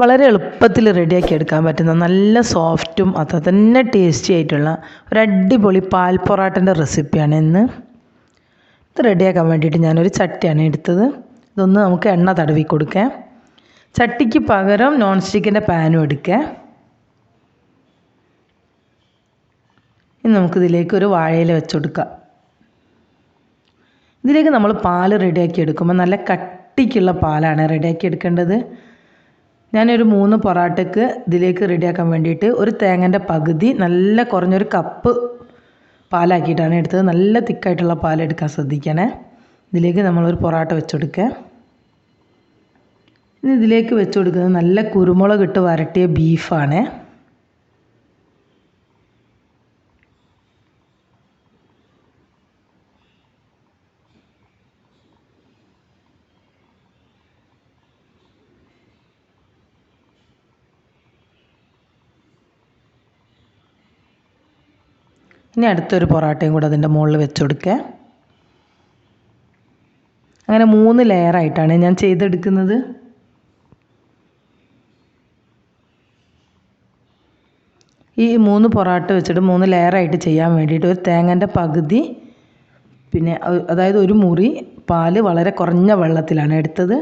വളരെ എളുപ്പത്തിൽ റെഡിയാക്കി എടുക്കാൻ പറ്റുന്ന നല്ല സോഫ്റ്റും അത് തന്നെ ടേസ്റ്റി ആയിട്ടുള്ള ഒരു അടിപൊളി പാൽ പൊറാട്ടന്റെ റെസിപ്പിയാണ് ഇന്ന്. ഇത് റെഡിയാക്കാൻ വേണ്ടിയിട്ട് ഞാനൊരു ചട്ടിയാണ് എടുത്തത്. ഇതൊന്ന് നമുക്ക് എണ്ണ തടവി കൊടുക്കാം. ചട്ടിക്ക് പകരം നോൺ സ്റ്റിക്കിന്റെ പാനും എടുക്കുക ഇനി നമുക്കിതിലേക്ക് ഒരു വാഴയില വെച്ചെടുക്കാം ഇതിലേക്ക് നമ്മൾ പാൽ റെഡിയാക്കി എടുക്കുമ്പോൾ നല്ല കട്ടിക്കുള്ള പാലാണ് റെഡിയാക്കി എടുക്കേണ്ടത്. ഞാനൊരു മൂന്ന് പൊറാട്ടയ്ക്ക് ഇതിലേക്ക് റെഡിയാക്കാൻ വേണ്ടിയിട്ട് ഒരു തേങ്ങന്റെ പകുതി നല്ല കുറഞ്ഞൊരു കപ്പ് പാലാക്കിയിട്ടാണ് എടുത്തത്. നല്ല തിക്കായിട്ടുള്ള പാലെടുക്കാൻ ശ്രദ്ധിക്കണേ. ഇതിലേക്ക് നമ്മളൊരു പൊറാട്ട വെച്ചെടുക്കുക ഇനി ഇതിലേക്ക് വെച്ച് കൊടുക്കുന്നത് നല്ല കുരുമുളക് ഇട്ട് വരട്ടിയ ബീഫാണ്. ഇനി അടുത്തൊരു പൊറാട്ടയും കൂടെ അതിന്റെ മുകളിൽ വെച്ച് കൊടുക്കുക അങ്ങനെ മൂന്ന് ലെയറായിട്ടാണ് ഞാൻ ചെയ്തെടുക്കുന്നത്. ഈ മൂന്ന് പൊറാട്ട വെച്ചിട്ട് മൂന്ന് ലെയറായിട്ട് ചെയ്യാൻ വേണ്ടിയിട്ട് ഒരു തേങ്ങന്റെ പകുതി പിന്നെ അതായത് ഒരു മുറി പാൽ വളരെ കുറഞ്ഞ വെള്ളത്തിലാണ് എടുത്തത്.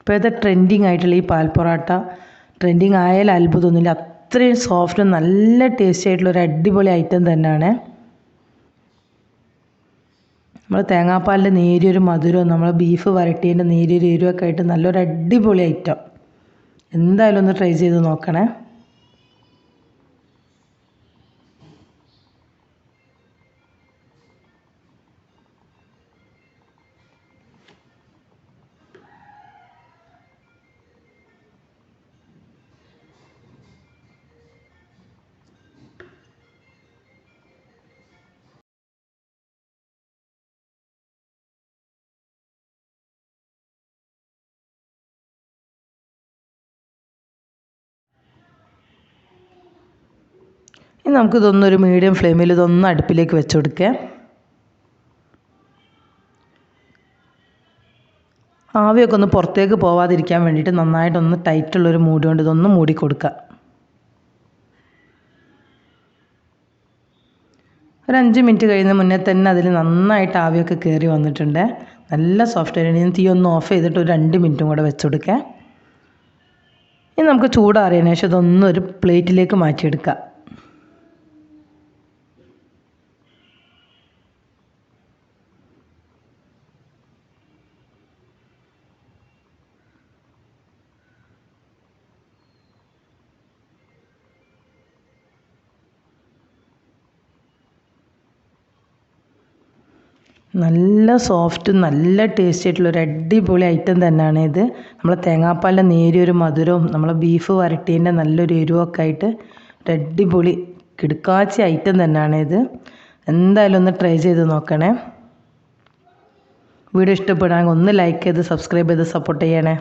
ഇപ്പോഴത്തെ ട്രെൻഡിങ് ആയിട്ടുള്ള ഈ പാൽ പൊറാട്ട ട്രെൻഡിങ് ആയാലും അത്ഭുതമൊന്നുമില്ല. അത്രയും സോഫ്റ്റ് നല്ല ടേസ്റ്റി ആയിട്ടുള്ള ഒരു അടിപൊളി ഐറ്റം തന്നെയാണ്. നമ്മൾ തേങ്ങാപ്പാലിന്റെ നേരിയൊരു മധുരവും നമ്മൾ ബീഫ് വരട്ടിയതിന്റെ നേരിയൊരു എരിവൊക്കെ ആയിട്ട് നല്ലൊരു അടിപൊളി ഐറ്റം എന്തായാലും ഒന്ന് ട്രൈ ചെയ്ത് നോക്കണേ. ഇനി നമുക്ക് ഇതൊന്നൊരു മീഡിയം ഫ്ലെയിമിൽ ഇതൊന്ന് അടുപ്പിലേക്ക് വെച്ച് കൊടുക്കാം. ആവിയൊക്കെ ഒന്ന് പുറത്തേക്ക് പോവാതിരിക്കാൻ വേണ്ടിയിട്ട് നന്നായിട്ടൊന്ന് ടൈറ്റുള്ളൊരു മൂടി കൊണ്ട് ഇതൊന്ന് മൂടി കൊടുക്കുക ഒരു അഞ്ച് മിനിറ്റ് കഴിയുന്ന മുന്നേ തന്നെ അതിൽ നന്നായിട്ട് ആവിയൊക്കെ കയറി വന്നിട്ടുണ്ട്. നല്ല സോഫ്റ്റ് ആയിട്ട്. തീ ഒന്ന് ഓഫ് ചെയ്തിട്ട് ഒരു രണ്ട് മിനിറ്റും കൂടെ വെച്ച് ഇനി നമുക്ക് ചൂടാറിയതിനു ശേഷം ഇതൊന്നൊരു പ്ലേറ്റിലേക്ക് മാറ്റിയെടുക്കാം. നല്ല സോഫ്റ്റ് നല്ല ടേസ്റ്റി ആയിട്ടുള്ള ഒരു അടിപൊളി ഐറ്റം തന്നെയാണ് ഇത്. നമ്മളെ തേങ്ങാപ്പാലിന്റെ നേരിയൊരു മധുരവും നമ്മളെ ബീഫ് വരട്ടീന്റെ നല്ലൊരു എരിവൊക്കെ ആയിട്ട് ഒരു അടിപൊളി കിടുക്കാച്ച ഐറ്റം തന്നെയാണ് ഇത്. എന്തായാലും ഒന്ന് ട്രൈ ചെയ്ത് നോക്കണേ. വീഡിയോ ഇഷ്ടപ്പെടാൻ ഒന്ന് ലൈക്ക് ചെയ്ത് സബ്സ്ക്രൈബ് ചെയ്ത് സപ്പോർട്ട് ചെയ്യണേ.